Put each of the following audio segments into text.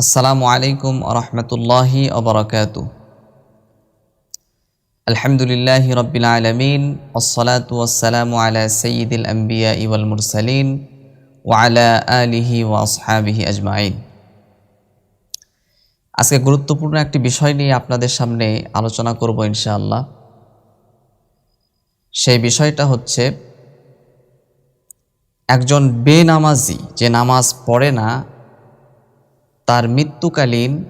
আসসালামু আলাইকুম রহমতুল্লাহি অবরকাত আলহামদুলিল্লাহ রবিল আলমিন ওসলাত আলা সঈদুল আম্বিয়া ইওয়াল মুরসালিন ওয়ালা আলিহি ওয়াসহাবিহি আজমাইন। আজকে গুরুত্বপূর্ণ একটি বিষয় নিয়ে আপনাদের সামনে আলোচনা করব ইনশাআল্লাহ। সেই বিষয়টা হচ্ছে, একজন বেনামাজি যে নামাজ পড়ে না তার মৃত্যুকালীন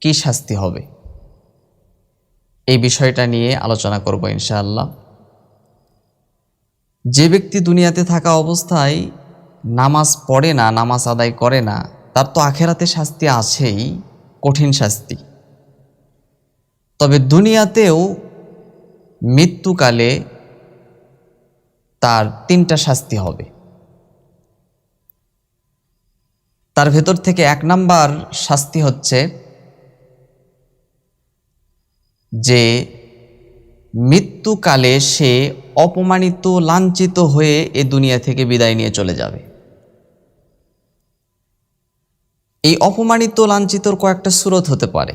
কি শাস্তি হবে? এই বিষয়টা নিয়ে আলোচনা করব ইনশাআল্লাহ। যে ব্যক্তি দুনিয়াতে থাকা অবস্থায় নামাজ পড়ে না, নামাজ আদায় করে না, তার তো আখেরাতে শাস্তি আছেই, কঠিন শাস্তি। তবে দুনিয়াতেও মৃত্যুকালে তার তিনটা শাস্তি হবে। তার ভেতর থেকে এক নাম্বার শাস্তি হচ্ছে যে মৃত্যুকালে সে অপমানিত, লাঞ্ছিত হয়ে এ দুনিয়া থেকে বিদায় নিয়ে চলে যাবে। এই অপমানিত, লাঞ্ছিতর কয়েকটা সুরত হতে পারে।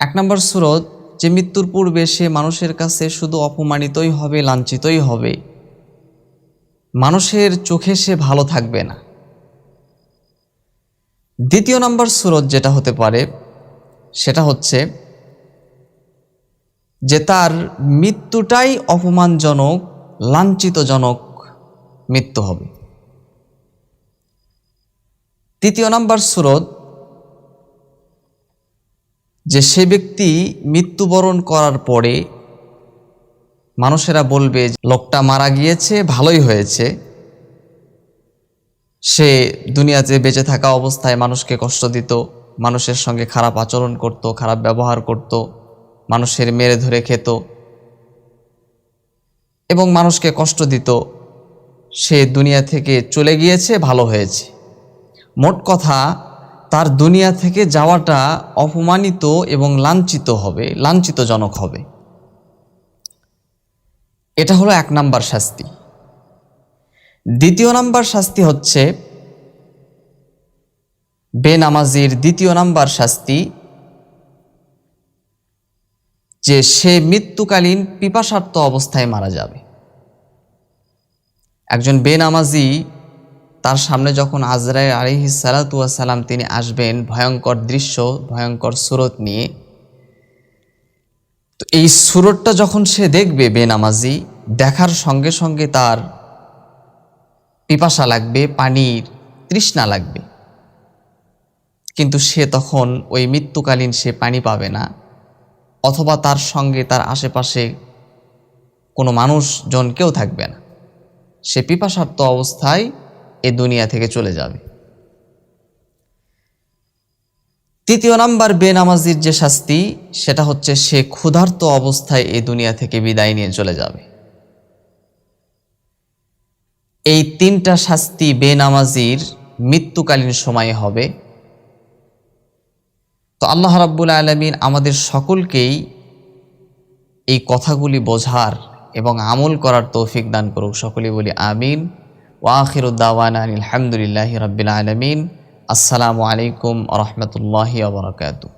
এক নম্বর সুরত, যে মৃত্যুর পূর্বে সে মানুষের কাছে শুধু অপমানিতই হবে, লাঞ্ছিতই হবে, মানুষের চোখে সে ভালো থাকবে না। দ্বিতীয় নম্বর সুরত যেটা হতে পারে, সেটা হচ্ছে যে তার মৃত্যুটাই অপমানজনক, লাঞ্ছিতজনক মৃত্যু হবে। তৃতীয় নম্বর সুরত যে সে ব্যক্তি মৃত্যুবরণ করার পরে মানুষেরা বলবে লোকটা মারা গিয়েছে, ভালোই হয়েছে। সে দুনিয়াতে বেঁচে থাকা অবস্থায় মানুষকে কষ্ট দিত, মানুষের সঙ্গে খারাপ আচরণ করত, খারাপ ব্যবহার করত, মানুষের মেরে ধরে খেত এবং মানুষকে কষ্ট দিত। সে দুনিয়া থেকে চলে গিয়েছে, ভালো হয়েছে। মোট কথা, তার দুনিয়া থেকে যাওয়াটা অপমানিত এবং লাঞ্ছিত হবে, লাঞ্ছিতজনক হবে। এটা হলো এক নাম্বার শাস্তি। দ্বিতীয় নাম্বার শাস্তি হচ্ছে বেনামাজির দ্বিতীয় নাম্বার শাস্তি, যে সে মৃত্যুকালীন পিপাসার্থ অবস্থায় মারা যাবে। একজন বেনামাজি তার সামনে যখন আজরাই আলিহি সালাতাম তিনি আসবেন, ভয়ঙ্কর দৃশ্য, ভয়ঙ্কর সুরত নিয়ে, তো এই সুরতটা যখন সে দেখবে বেনামাজি, দেখার সঙ্গে সঙ্গে তার পিপাসা লাগবে, পানির তৃষ্ণা লাগবে। কিন্তু সে তখন ওই মৃত্যুকালীন সে পানি পাবে না, অথবা তার সঙ্গে তার আশেপাশে কোনো মানুষজন কেউ থাকবে না। সে পিপাসার্থ অবস্থায় এ দুনিয়া থেকে চলে যাবে। তৃতীয় নাম্বার বেনামাজির যে শাস্তি, সেটা হচ্ছে সে ক্ষুধার্ত অবস্থায় এই দুনিয়া থেকে বিদায় নিয়ে চলে যাবে। এই তিনটা শাস্তি বেনামাজির মৃত্যুকালীন সময়ে হবে। তো আল্লাহ রাব্বুল আলমিন আমাদের সকলকেই এই কথাগুলি বোঝার এবং আমল করার তৌফিক দান করুক। সকলেই বলি আমিন। ওয়াখিরুদ্দাওয়ান আলহামদুলিল্লাহ রবিল আলমিন। আসসালামু আলাইকুম রহমতুল্লাহি আবরকাতু